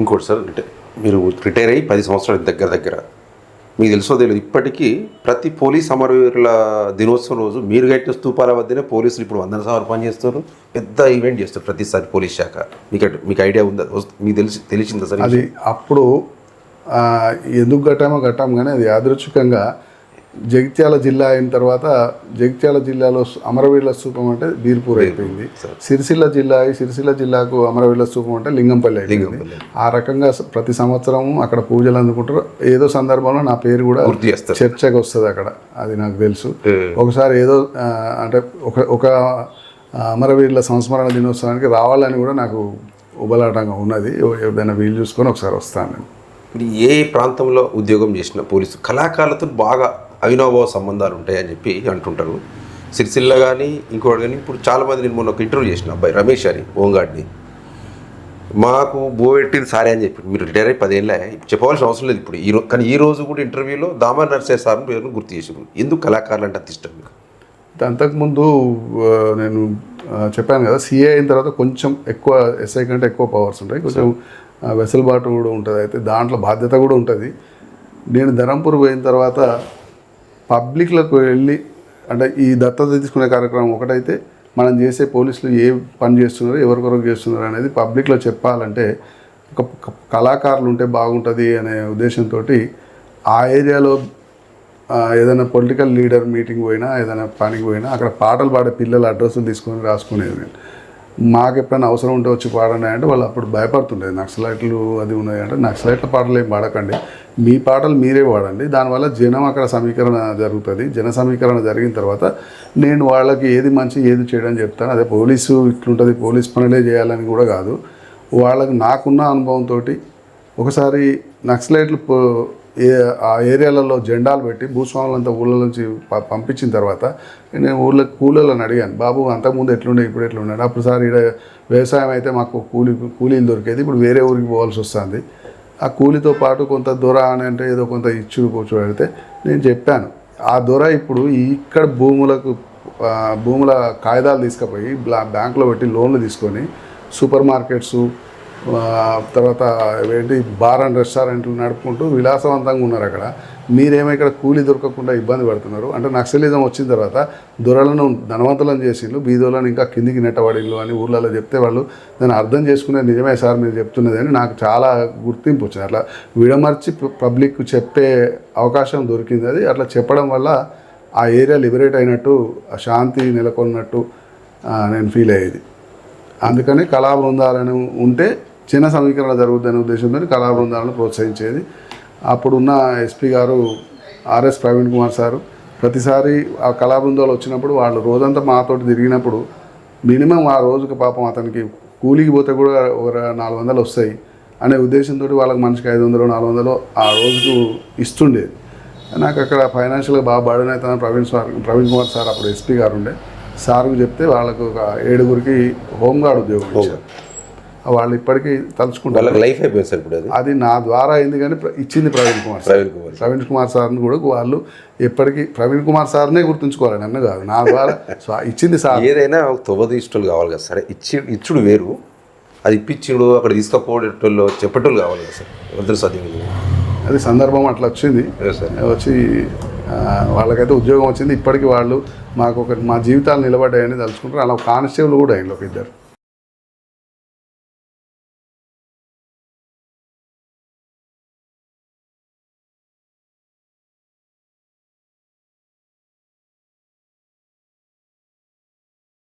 ఇంకోటి సార్ మీరు రిటైర్ అయ్యి పది సంవత్సరాల దగ్గర దగ్గర. మీకు తెలుసో తెలియదు ఇప్పటికీ ప్రతి పోలీస్ అమరవీరుల దినోత్సవం రోజు మీరు కట్టిన స్తూపాల వద్దనే పోలీసులు ఇప్పుడు వందన సార్లు పనిచేస్తారు పెద్ద ఈవెంట్ చేస్తారు ప్రతిసారి పోలీస్ శాఖ. మీకు మీకు ఐడియా ఉందా? మీకు తెలిసి తెలిసిందా సార్ అది అప్పుడు ఎందుకు కట్టామో కట్టాము కానీ అది యాదృచ్ఛికంగా జగిత్యాల జిల్లా అయిన తర్వాత జగిత్యాల జిల్లాలో సు- అమరవీరుల స్తూపం అంటే బీర్పూర్ అయిపోయింది. సిరిసిల్ల జిల్లా అయి సిరిసిల్ల జిల్లాకు అమరవీరుల స్తూపం అంటే లింగంపల్లి అయిపోయింది. ఆ రకంగా ప్రతి సంవత్సరం అక్కడ పూజలు అందుకుంటారు. ఏదో సందర్భంలో నా పేరు కూడా చర్చకు వస్తుంది అక్కడ. అది నాకు తెలుసు. ఒకసారి ఏదో అంటే ఒక ఒక ఆ, అమరవీరుల సంస్మరణ దినోత్సవానికి రావాలని కూడా నాకు ఉబలాటంగా ఉన్నది. ఎవరైనా వీలు చూసుకొని ఒకసారి వస్తాను నేను. ఇప్పుడు ఏ ప్రాంతంలో ఉద్యోగం చేసిన పోలీసు కళాకారులతో బాగా అవినాభావ సంబంధాలు ఉంటాయని చెప్పి అంటుంటారు. సిరిసిల్ల కానీ ఇంకోటి కానీ ఇప్పుడు చాలామంది నేను మొన్న ఒక ఇంటర్వ్యూ చేసిన అబ్బాయి రమేష్ అని ఓంగాడిని. మాకు బో పెట్టింది సారే అని చెప్పి మీరు రిటైర్ అయ్యి పదేళ్ళే చెప్పవలసిన అవసరం లేదు ఇప్పుడు. ఈ రోజు కానీ ఈ రోజు కూడా ఇంటర్వ్యూలో దామా నర్సే సార్ పేరును గుర్తు చేసారు ఎందుకు కళాకారులు అంటే అంత ఇష్టం మీకు? అంతకుముందు నేను చెప్పాను కదా సిఏ అయిన తర్వాత కొంచెం ఎక్కువ ఎస్ఐ కంటే ఎక్కువ పవర్స్ ఉంటాయి. కొంచెం వెసులుబాటు కూడా ఉంటుంది. అయితే దాంట్లో బాధ్యత కూడా ఉంటుంది. నేను ధరంపూర్ పోయిన తర్వాత పబ్లిక్లకు వెళ్ళి అంటే ఈ దత్తత తీసుకునే కార్యక్రమం ఒకటైతే మనం చేసే పోలీసులు ఏ పని చేస్తున్నారు ఎవరికొరకు చేస్తున్నారు అనేది పబ్లిక్లో చెప్పాలంటే ఒక కళాకారులు ఉంటే బాగుంటుంది అనే ఉద్దేశంతో ఆ ఏరియాలో ఏదైనా పొలిటికల్ లీడర్ మీటింగ్ పోయినా ఏదైనా పనికి పోయినా అక్కడ పాటలు పాడే పిల్లల అడ్రస్లు తీసుకొని రాసుకునేది నేను. మాకు ఎప్పుడైనా అవసరం ఉంటే వచ్చి పాడండి అంటే వాళ్ళు అప్పుడు భయపడుతుండేది. నక్సలైట్లు అది ఉన్నాయి అంటే నక్సలైట్ల పాటలు ఏం పాడకండి. మీ పాటలు మీరే పాడండి. దానివల్ల జనం అక్కడ సమీకరణ జరుగుతుంది. జన సమీకరణ జరిగిన తర్వాత నేను వాళ్ళకి ఏది మంచి ఏది చేయడం చెప్తాను. అదే పోలీసు ఇట్లుంటుంది పోలీస్ పనులే చేయాలని కూడా కాదు. వాళ్ళకి నాకున్న అనుభవంతో ఒకసారి నక్సలైట్లు పో- ఏ ఆ ఏరియాలలో జెండాలు పెట్టి భూస్వాములంతా ఊళ్ళ నుంచి ప- పంపించిన తర్వాత నేను ఊళ్ళో కూలీలను అడిగాను బాబు అంతకుముందు ఎట్లుండే ఇప్పుడు ఎట్లుండే అప్పుడు సార్ ఇక్కడ వ్యవసాయం అయితే మాకు కూలీ కూలీలు దొరికేది ఇప్పుడు వేరే ఊరికి పోవాల్సి వస్తుంది. ఆ కూలితో పాటు కొంత దొర అని అంటే ఏదో కొంత ఇచ్చుడు కూర్చోబెడితే నేను చెప్పాను. ఆ దొర ఇప్పుడు ఇక్కడ భూములకు భూముల కాగితాలు తీసుకుపోయి బ్లా బ్యాంకులో పెట్టి లోన్లు తీసుకొని సూపర్ మార్కెట్స్ తర్వాత ఏంటి బార్ అండ్ రెస్టారెంట్లు నడుపుకుంటూ విలాసవంతంగా ఉన్నారు అక్కడ. మీరేమో ఇక్కడ కూలీ దొరకకుండా ఇబ్బంది పడుతున్నారు. అంటే నక్సలిజం వచ్చిన తర్వాత దొరలను ధనవంతులను చేసిండ్రు బీదోలను ఇంకా కిందికి నెట్టబడిల్లు అని ఊర్లలో చెప్తే వాళ్ళు దాన్ని అర్థం చేసుకునే నిజమే సార్ మీరు చెప్తున్నది అని నాకు చాలా గుర్తింపు వచ్చింది. అట్లా విడమర్చి పబ్లిక్ చెప్పే అవకాశం దొరికింది. అది అట్లా చెప్పడం వల్ల ఆ ఏరియా లిబరేట్ అయినట్టు ఆ శాంతి నెలకొన్నట్టు నేను ఫీల్ అయ్యేది. అందుకని కళా బృందాలను ఉంటే చిన్న సమీకరణ జరుగుద్దనే ఉద్దేశంతో కళా బృందాలను ప్రోత్సహించేది. అప్పుడున్న ఎస్పీ గారు ఆర్ఎస్ ప్రవీణ్ కుమార్ సారు ప్రతిసారి ఆ కళా బృందాలు వచ్చినప్పుడు వాళ్ళు రోజంతా మాతోటి తిరిగినప్పుడు మినిమం ఆ రోజుకి పాపం అతనికి కూలికి పోతే కూడా ఒక నాలుగు వందలు వస్తాయి అనే ఉద్దేశంతో వాళ్ళకి మనిషికి ఐదు వందలు నాలుగు వందలు ఆ రోజుకు ఇస్తుండేది నాకు అక్కడ ఫైనాన్షియల్గా బాగా బర్డన్ అవుతాను ప్రవీణ్ సార్ ప్రవీణ్ కుమార్ సార్ అప్పుడు ఎస్పీ గారు ఉండే. సార్కు చెప్తే వాళ్ళకు ఒక ఏడుగురికి హోంగార్డ్ ఉద్యోగం ఇచ్చారు. వాళ్ళు ఇప్పటికీ తలుచుకుంటారు. లైఫ్ అయిపోయింది సార్ ఇప్పుడు అది. నా ద్వారా అయింది కానీ ఇచ్చింది ప్రవీణ్ కుమార్ సార్. ప్రవీణ్ కుమార్. ప్రవీణ్ కుమార్ సార్ని కూడా వాళ్ళు ఎప్పటికీ ప్రవీణ్ కుమార్ సార్నే గుర్తుంచుకోవాలి నన్ను కాదు. నా ద్వారా సో ఇచ్చింది సార్. ఏదైనా ఒక తొవ్వదీష్టలు కావాలి కదా సరే. ఇచ్చి ఇచ్చుడు వేరు. అది ఇప్పించుడు అక్కడ తీసుకపోయేటోళ్ళు చెప్పేటోళ్ళు కావాలి కదా సార్. ఎవరితో సాధ్యం? అది సందర్భం అట్లా వచ్చింది. వచ్చి వాళ్ళకైతే ఉద్యోగం వచ్చింది. ఇప్పటికీ వాళ్ళు మాకు ఒక మా జీవితాలు నిలబడ్డాయని తలుచుకుంటారు. అలా కానిస్టేబుల్ కూడా అయింది ఒక ఇద్దరు.